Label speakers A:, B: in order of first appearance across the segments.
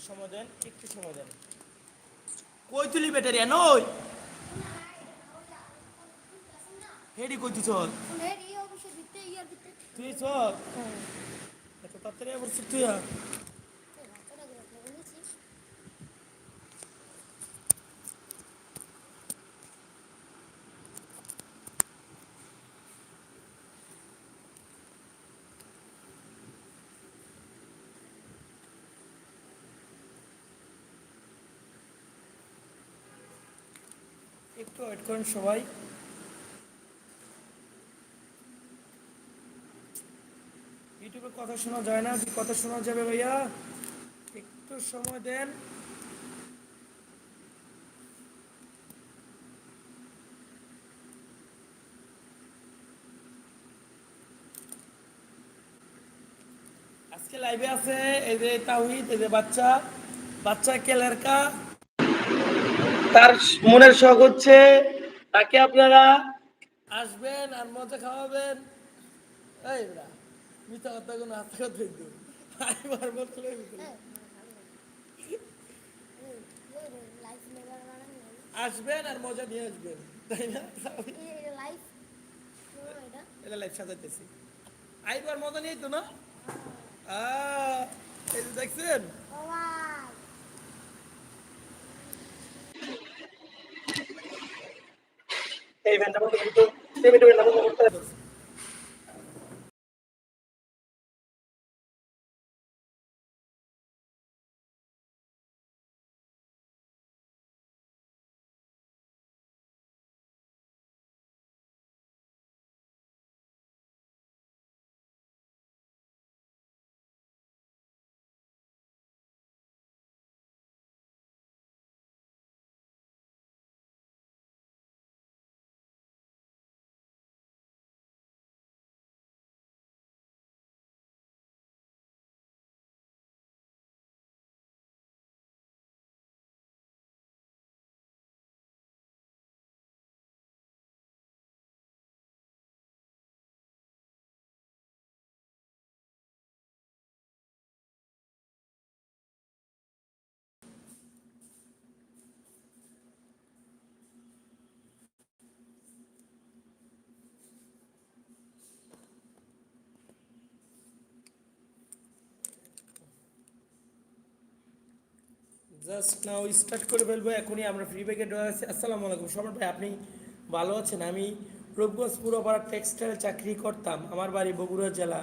A: একটু সময় দেন একটু সময় দেন কই তুলি বেটারি নই হেডি কই তুই চল তুই চল হ্যাঁ। এত তাড়াতাড়ি আবার তুই করেন সবাই ইউটিউবে কথা শোনা যায় না কথা শোনা যাবে ভাইয়া একটু সময় দেন আজকে লাইভে আছে এই যে তাহিদ এই যে বাচ্চা বাচ্চা কেলারকা তার মনের শখ হচ্ছে তাকে আপনারা আসবেন আর মজা খাওয়াবেন এই মিথ্যা কথা কোনো হাত কথা আসবেন আর মজা নিয়ে আসবেন তাই না এটা লাইফ সাজাইতেছি আইবার মজা নিয়ে তো না দেখছেন ഇവന്റെ ഇവന്റെ জাস্ট নাও স্টার্ট করে ফেলবো এখনই আমরা ফ্রি ব্যাকে আছি আসসালামু আলাইকুম সবার ভাই আপনি ভালো আছেন আমি রূপগঞ্জ পুরোপাড়া টেক্সটাইল চাকরি করতাম আমার বাড়ি বগুড়া জেলা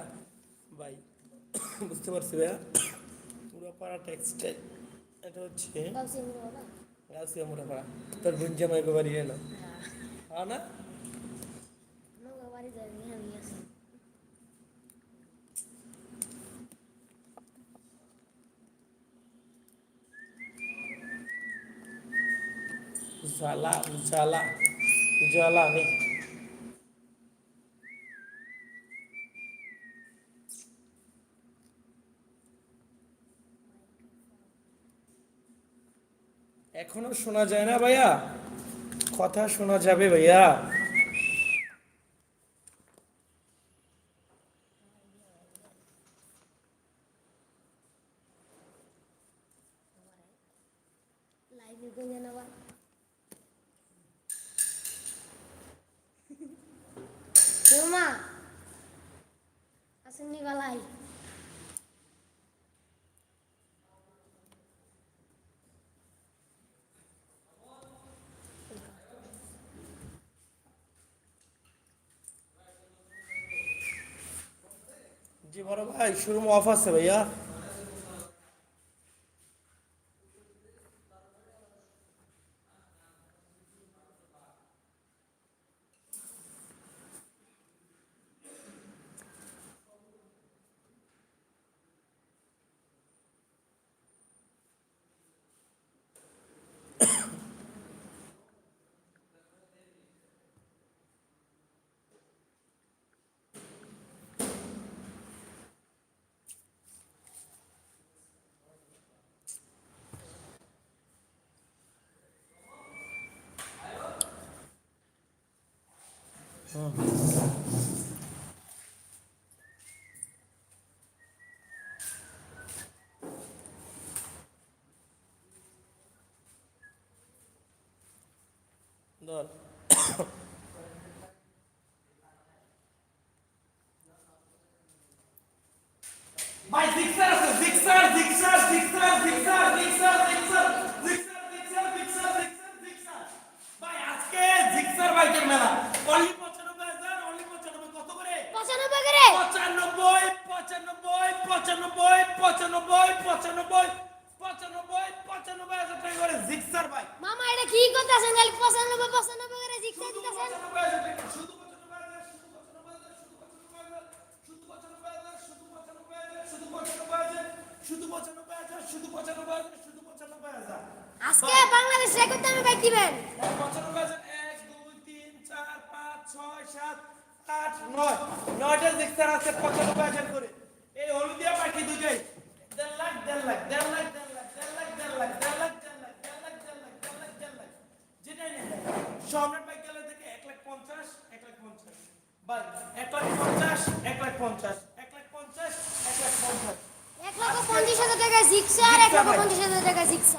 A: ভাই বুঝতে পারছি ভাইয়া পুরোপাড়া টেক্সটাইল এটা হচ্ছে গাছিয়া মোটাপাড়া তোর বুঞ্জামাই বাড়ি এলো হ্যাঁ। হ্যাঁ না উজালা উজালা উজালা নেই এখনো শোনা যায় না ভাইয়া কথা শোনা যাবে ভাইয়া বড় ভাই শোরুম অফ আছে ভাইয়া ধর by sixer
B: আজকে বাংলাদেশ রেকর্ড আমি বাইক দিবেন
A: এক লক্ষ পাঁচ ছয় সাত আট নয় লাখ লাখ থেকে এক লাখ পঞ্চাশ এক লাখ পঞ্চাশ এক লাখ পঞ্চাশ এক লাখ পঞ্চাশ এক লাখ পঞ্চাশ এক লাখ পঞ্চাশ এক লাখ
B: পঞ্চাশ হাজার টাকা আর এক লাখ পঞ্চাশ হাজার টাকা জিক্সা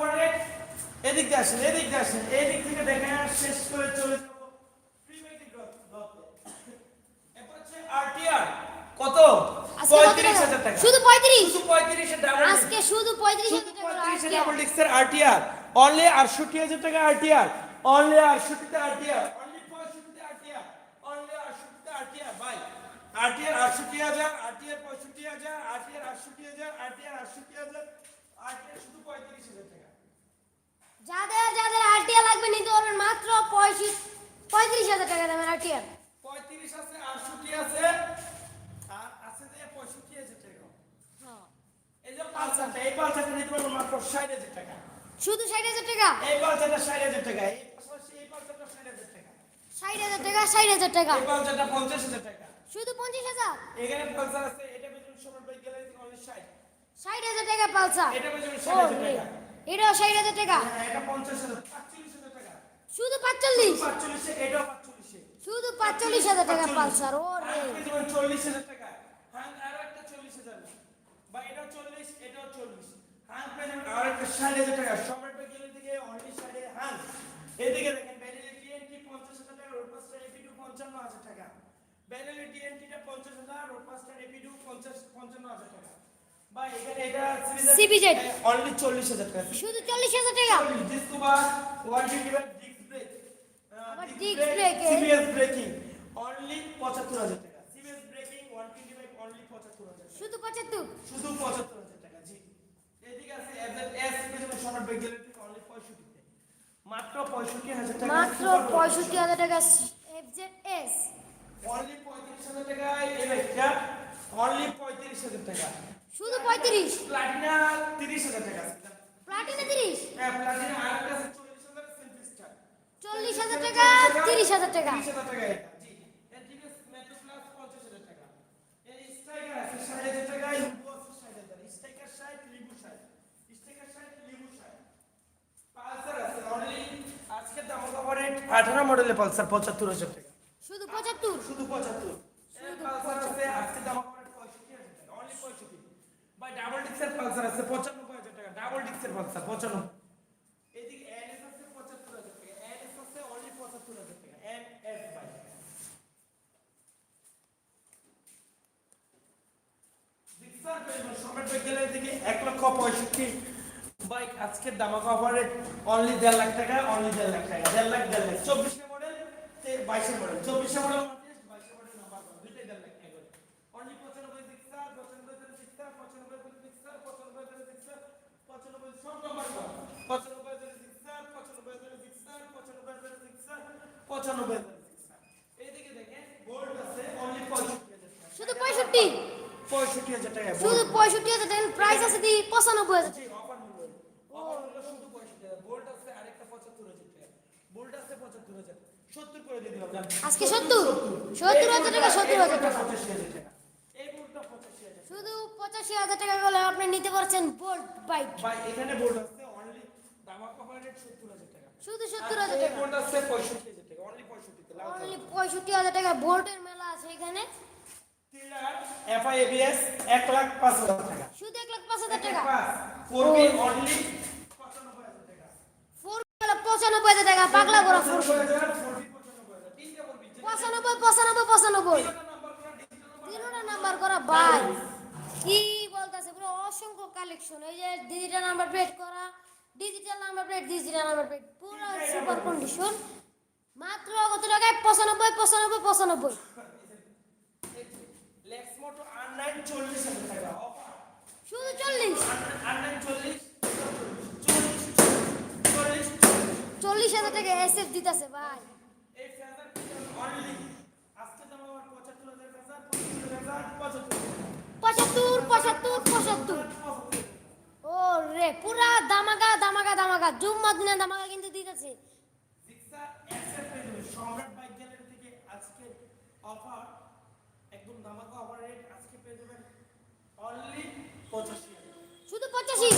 A: এদিক দিয়ে আসেন এদিক দিয়ে আসেন এই দিক থেকে দেখে শেষ করে চলে আরটিআর কত
B: পঁয়ত্রিশ হাজার শুধু পঁয়ত্রিশ শুধু পঁয়ত্রিশ আজকে শুধু
A: আটষট্টি হাজার টাকা আরটিআর অনলি আটষট্টিতে আরটিআর অনলি পঁয়ষট্টিতে আরটিআর অনলি আটষট্টিতে আরটিআর ভাই আরটিআর আটষট্টি হাজার আরটিআর হাজার আটষট্টি হাজার হাজার আরটিআর শুধু পঁয়ত্রিশ হাজার টাকা
B: যাদের যাদের আরটিআ লাগবে নিতে পারবেন মাত্র পঁয়ত্রিশ পঁয়ত্রিশ হাজার টাকা দেবেন আরটিআ
A: পঁয়ত্রিশ আছে আটষট্টি আছে হ্যাঁ।
B: শুধু ষাট হাজার টাকা
A: এই হাজার টাকা ষাট হাজার টাকা
B: ষাট হাজার টাকা পঞ্চাশ শুধু পঞ্চাশ হাজার ষাট হাজার টাকা পালসার
A: হাজার টাকা
B: এটা ষাট হাজার টাকা
A: হ্যাঁ, এটা পঞ্চাশ হাজার টাকা
B: শুধু পাঁচচল্লিশ পাঁচচল্লিশে শুধু পাঁচচল্লিশ হাজার টাকা পালসার ও রে
A: চল্লিশ হাজার টাকা পঞ্চাশ হাজার টাকা রোড পাস্টার পঞ্চাশ পঞ্চান্ন হাজার টাকা সিবিজেড অনলি 40000 টাকা
B: শুধু 40000 টাকা
A: ডিসকভার ওয়ার্ল্ড ব্রেকিং অনলি 75000 টাকা CBS braking world device only 75000 শুধু 75 শুধু টাকা জি এদিকে আছে S pigeon short brake electric only 65 মাত্র 65000 টাকা
B: মাত্র 65000 টাকা এফজেড এস
A: অনলি টাকা এই বাইকটা অনলি 35000 টাকা
B: শুধু 35
A: প্লাটিনা 30000 টাকা
B: প্লাটিনা 30
A: হ্যাঁ প্লাটিনা 40000 স্টার
B: 40000 টাকা 30000 টাকা
A: 30000 টাকা জি এর মেট্রো প্লাস 50000 টাকা এর স্ট্রাইকার আছে 60000 টাকা আছে 60000 স্ট্রাইকার লিবু স্ট্রাইকার লিবু পালসার আছে অনলি আজকে দাম 18 মডেলের পালসার 75000 টাকা
B: শুধু 75
A: শুধু 75 পঁচানব্বই এক লক্ষ পঁয়ষট্টি বাইক আজকের দামাক অফারে অনলি দেড় লাখ টাকা অনলি দেড় লাখ দেড় লাখ দেড় লাখ চব্বিশে মডেল বাইশে মডেল চব্বিশে মডেল পঁচানব্বই
B: শুধু পঁয়ষট্টি শুধু পঁয়ষট্টি হাজার প্রাইস আছে দি পঁচানব্বই আজকে সত্তর সত্তর হাজার টাকা সত্তর হাজার টাকা পঁচাশি হাজার টাকা শুধু পঁচাশি হাজার টাকা হলে আপনি নিতে পারছেন বোল্ট বাইক এখানে শুধু সত্তর হাজার টাকা পঁয়ষট্টি হাজার টাকা অনলি মেলা আছে এখানে
A: শুধু এক লাখ পাঁচ হাজার টাকা
B: পঁচানব্বই হাজার টাকা পাগলা করা পঁচানব্বই পঁচানব্বই পঁচানব্বই তিনটা নাম্বার করা বাই কি বলতেছে পুরো অসংখ্য কালেকশন ওই যে দিদিটা নাম্বার প্লেট করা digital number plate digital number plate পুরো সুপার কন্ডিশন মাত্র কত টাকা পঁচানব্বই পঁচানব্বই পঁচানব্বই শুধু চল্লিশ চল্লিশ হাজার টাকা এস এফ দিতেছে ভাই পঁচাত্তর পঁচাত্তর পঁচাত্তর রে পুরা দামাগা দামাগা দামাগা জুম্মা দিনা দামাগা কিন্তু দিতেছে
A: সম্রাট বাইক থেকে আজকে অফার একদম দামাগা অফার রেট আজকে পেয়ে যাবেন অনলি পঁচাশি
B: শুধু পঁচাশি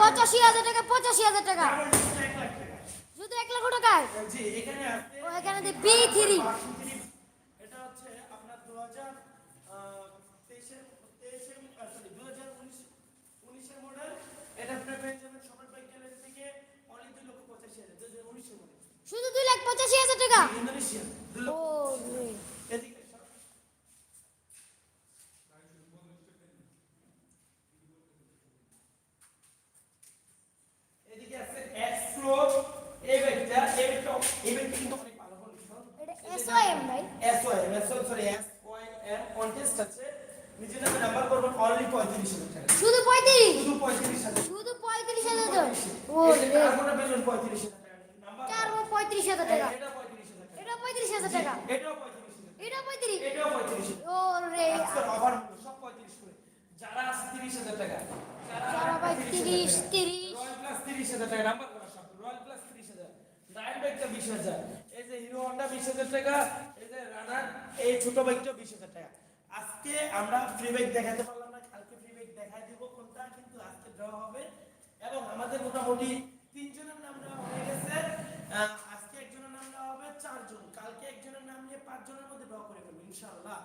B: পঁচাশি হাজার টাকা পঁচাশি হাজার টাকা শুধু এক লাখ টাকায় এখানে বি থ্রি শুধু দুই লাখ পঁচাশি হাজার টাকা ও
A: এদিকে আছে এক্স ফ্লো এই বেটা এই বেটা এই বেটা কিন্তু অনেক ভালো হল
B: এটা এসওএম ভাই
A: SOM SOM sorry S coin M contest আছে নিজে নামে নাম্বার করব অনলি 35000 টাকা
B: শুধু 35
A: শুধু 35000
B: শুধু 35000
A: ও রে আপনারা বেজন 35000
B: পঁয়ত্রিশ হাজার টাকা হ্যাঁ, এটা পঁয়ত্রিশ হাজার টাকা এটা পঁয়ত্রিশ হাজার টাকা যারা ভাই তিরিশ তিরিশ
A: প্লাস তিরিশ হাজার টাকা নাম্বার বিশ হাজার এই যে হিরো হন্ডা বিশ হাজার টাকা এই যে রানার এই ছোট বাইকটা বিশ হাজার টাকা আজকে আমরা ফ্রি বাইক দেখাতে পারলাম না কালকে ফ্রি বাইক দেখাই দিব কোনটা কিন্তু আজকে দেওয়া হবে এবং আমাদের মোটামুটি তিনজনের নাম দেওয়া হয়ে গেছে চারজন কালকে একজনের নাম নিয়ে পাঁচজনের মধ্যে ড্র করে ফেলবো ইনশাল্লাহ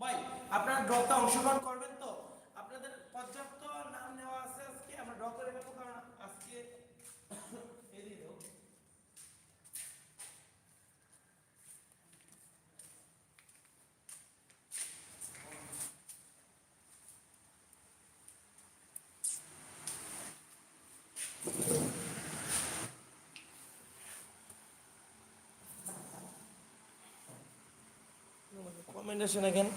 A: ভাই আপনারা ড্রতে অংশগ্রহণ করবেন তো আপনাদের পর্যাপ্ত নাম নেওয়া আছে আজকে আমরা ড্র করে ফেলবো রেকমেন্ডেশন এখানে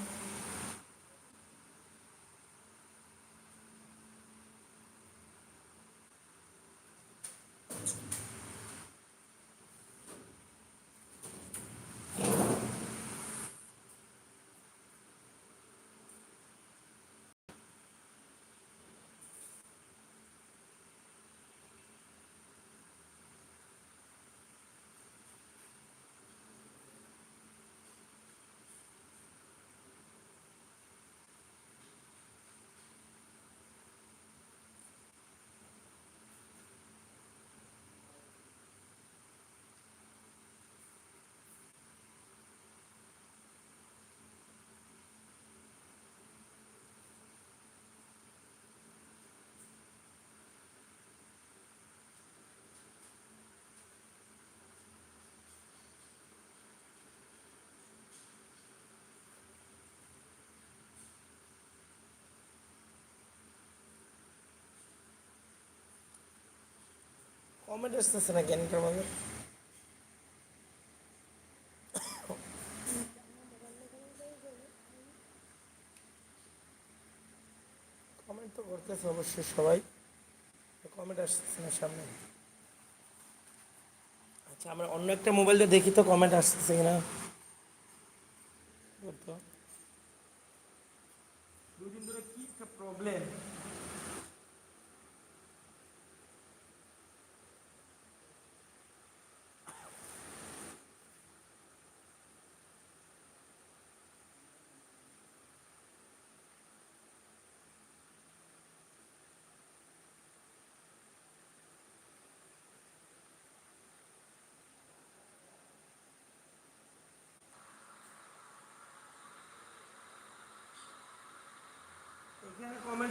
A: কমেন্ট আসতেছে না কেন আমাদের কমেন্ট তো করতেছে অবশ্যই সবাই কমেন্ট আসতেছে না সামনে আচ্ছা আমরা অন্য একটা মোবাইলটা দেখি তো কমেন্ট আসতেছে কিনা দুদিন ধরে কি একটা প্রবলেম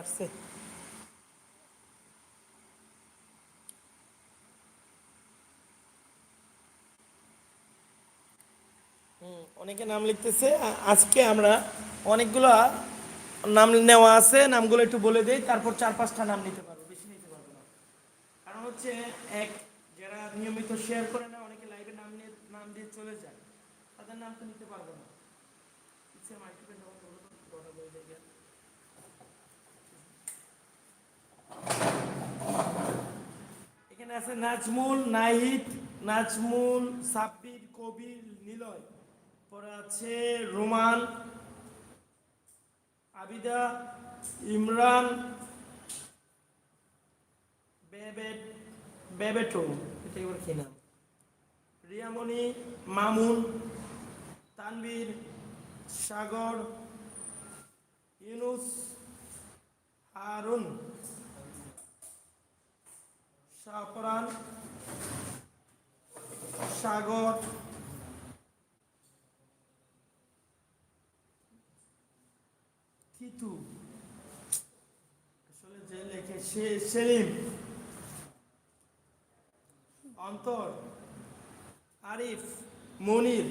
A: আসছে অনেকে নাম লিখতেছে আজকে আমরা অনেকগুলো নাম নেওয়া আছে নামগুলো একটু বলে দিই তারপর চার পাঁচটা নাম নিতে পারবো বেশি নিতে পারবো না কারণ হচ্ছে এক যারা নিয়মিত শেয়ার করে না অনেকে লাইভে নাম নিয়ে নাম দিয়ে চলে যায় তাদের নাম তো নিতে পারবো না ইচ্ছে আছে নাজমুল নাহিদ নাজমুল সাব্বির কবির নিলয় পরে আছে রুমান আবিদা ইমরান বেবেট বেবেটো এটা এবার কি নাম রিয়ামণি মামুন তানবীর সাগর ইউনুস হারুন শাহপরান সাগর কিতু আসলে যে লেখে সে সেলিম অন্তর আরিফ মনির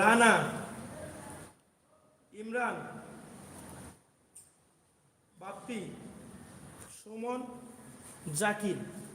A: রানা ইমরান বাপ্পি সুমন জাকির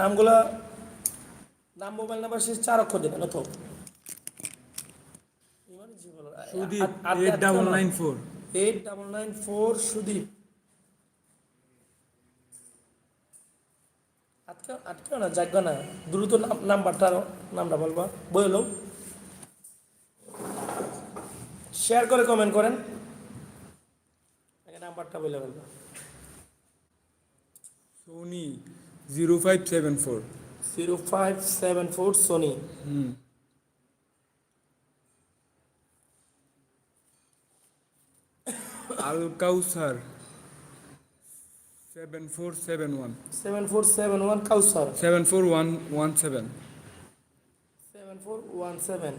A: নামগুলা নাম মোবাইল নাম্বার শেষ চার অক্ষর দেবেন অথব eight double nine four eight double nine four না না দ্রুত নামটা বলবা বললো শেয়ার করে কমেন্ট করেন নাম্বারটা বলে ফেলবা Soni zero five seven four zero five seven four Soni হুম Al Kawsar seven four seven one seven four seven one Kawsar seven four one one seven seven four one seven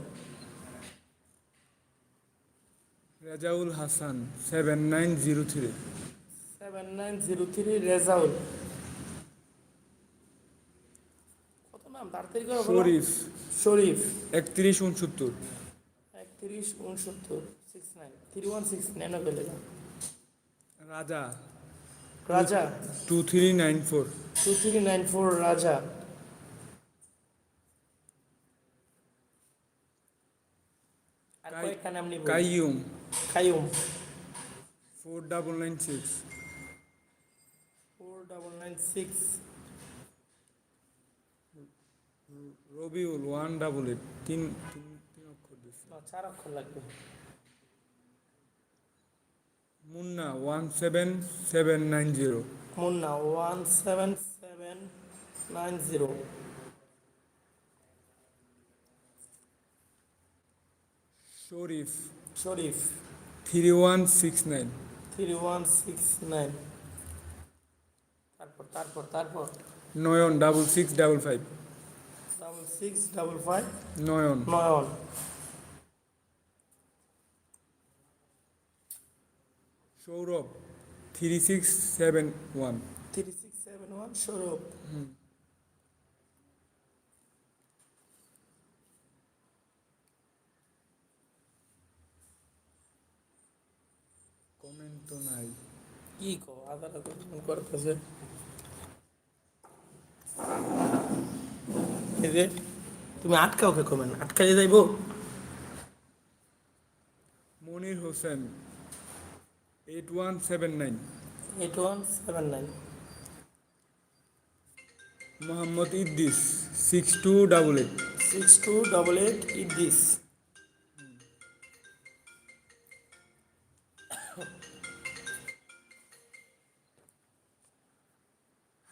A: Rezaul Hasan seven nine zero three seven nine zero three Rezaul তাড়াতাড়ি করো শরীফ শরীফ একত্রিশ উনসত্তর একত্রিশ উনসত্তর six nine three one six nine Raja Raja two three nine four two three nine four রাজা Kaiyum Kaiyum four double nine six four double nine six Rabiul one double eight তিন তিন অক্ষর দিচ্ছে চার অক্ষর লাগবে Munna one seven seven nine zero Munna one seven seven nine zero Sharif Sharif three one six nine three one six nine তারপর তারপর তারপর Nayan double six double five six double five Nayan Nayan Sourav three six seven one three six seven one Sourav comment তো নাই কি কো আদালত করতেছে যে তুমি আটকাও কে কমেন আটকালে যাইব Monir Hossain eight one seven nine eight one seven nine Mohammad Idris six two double eight six two double eight Idris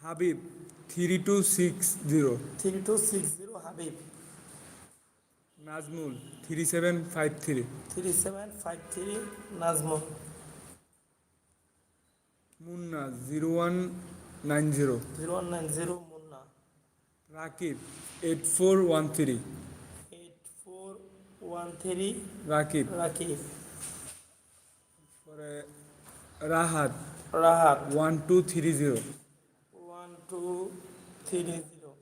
A: Habib three two six zero three two six zero Habib Nazmul three seven five three three seven five three Nazmul Munna zero one nine zero zero one nine zero Munna Rakib eight four one three eight four one three Rakib Rakib পরে Rahat Rahat one two three zero two three zero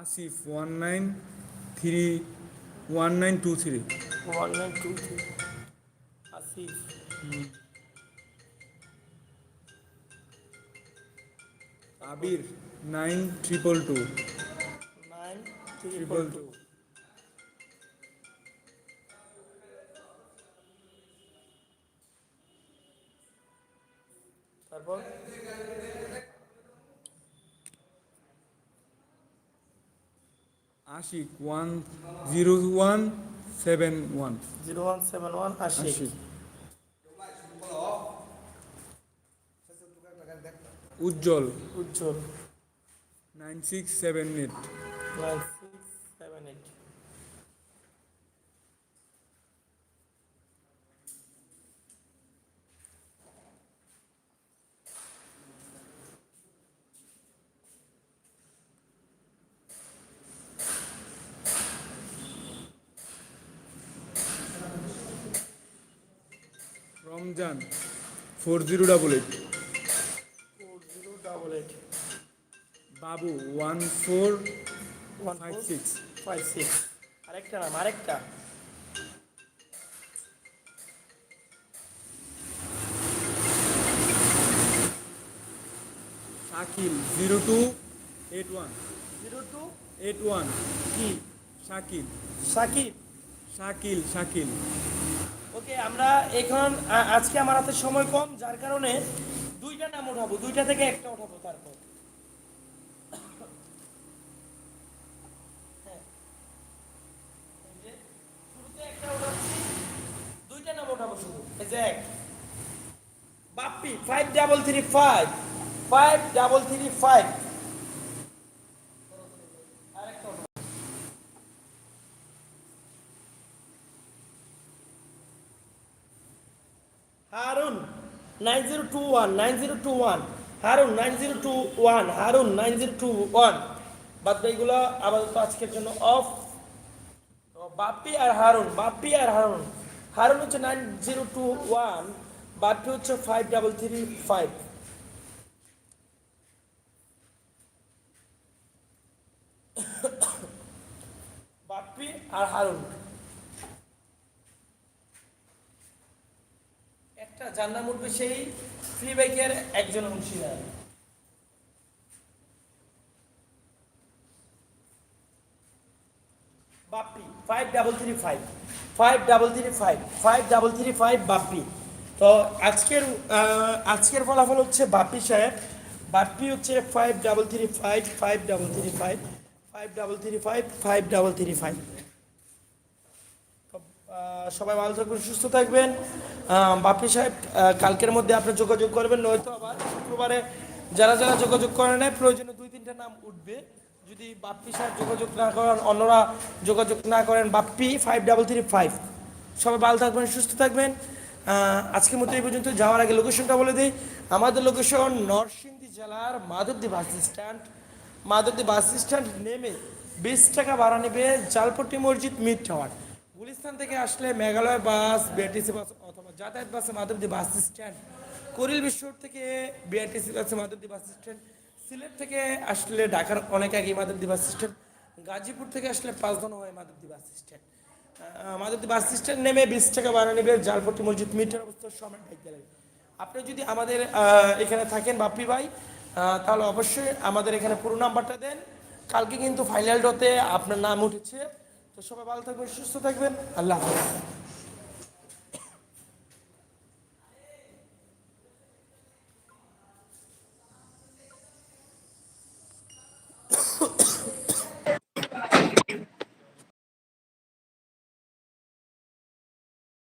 A: Asif one nine three one nine two three one nine two three Asif Abir nine triple two nine triple two Ashik one zero one seven one zero one seven one Ashik Ujjwal Ujjwal nine six seven eight জান four zero double eight four zero double eight Babu one four one five six five six আরেকটা নাম আরেকটা Shakil zero two eight one zero two eight one কি শাকিল শাকিল শাকিল শাকিল ওকে আমরা এখন আজকে আমার হাতে সময় কম যার কারণে দুইটা নাম উঠাবো দুইটা থেকে একটা উঠাবো তারপর হ্যাঁ। দুইটা নাম উঠাবো শুধু এই যে এক Bappi five double three five five double three five nine zero two one nine zero two one Harun nine zero two one Harun nine zero two one বাদ বাকিগুলো আপাতত আজকের জন্য অফ বাপি আর হারুন বাপি আর হারুন হারুন হচ্ছে nine zero two one Bappi হচ্ছে five double three five Bappi আর হারুন যার নাম উঠবে সেই ফ্রি বাইকের একজন অংশীদার Bappi five double three five five double three five five double three five Bappi তো আজকের আজকের ফলাফল হচ্ছে বাপ্পি সাহেব বাপ্পি হচ্ছে five double three five five double three five five double three five five double three five সবাই ভালো থাকবেন সুস্থ থাকবেন বাপি সাহেব কালকের মধ্যে আপনি যোগাযোগ করবেন নয়তো আবার শুক্রবারে যারা যারা যোগাযোগ করে নেয় প্রয়োজনে দুই তিনটা নাম উঠবে যদি বাপ্পি সাহেব যোগাযোগ না করেন অন্যরা যোগাযোগ না করেন Bappi five double three five সবাই ভালো থাকবেন সুস্থ থাকবেন আজকের মতো এই পর্যন্ত যাওয়ার আগে লোকেশনটা বলে দিই আমাদের লোকেশন নরসিংদী জেলার Madhabdi bus stand Madhabdi bus stand নেমে বিশ টাকা ভাড়া নেবে জালপট্টি মসজিদ মিড টাওয়ার গুলিস্তান থেকে আসলে মেঘালয় বাস বিআরটিসি বাস যাতায়াত বাসে মাধবদী বাস স্ট্যান্ড করিল বিশ্ব থেকে বিআরটিসি বাসে মাধবদী বাস স্ট্যান্ড সিলেট থেকে আসলে ঢাকার অনেক আগে মাধবদী বাস স্ট্যান্ড গাজীপুর থেকে আসলে পাঁচজন হয় Madhabdi bus stand Madhabdi bus stand নেমে বিশ টাকা ভাড়া নেবে জালপট্টি মসজিদ মিটার অবস্থা সময় ঢাকতে লাগে আপনি যদি আমাদের এখানে থাকেন বাপি ভাই তাহলে অবশ্যই আমাদের এখানে পুরো নাম্বারটা দেন কালকে কিন্তু ফাইনাল ডোতে আপনার নাম উঠেছে তো সবাই ভালো থাকবেন সুস্থ থাকবেন আল্লাহ হাফিজ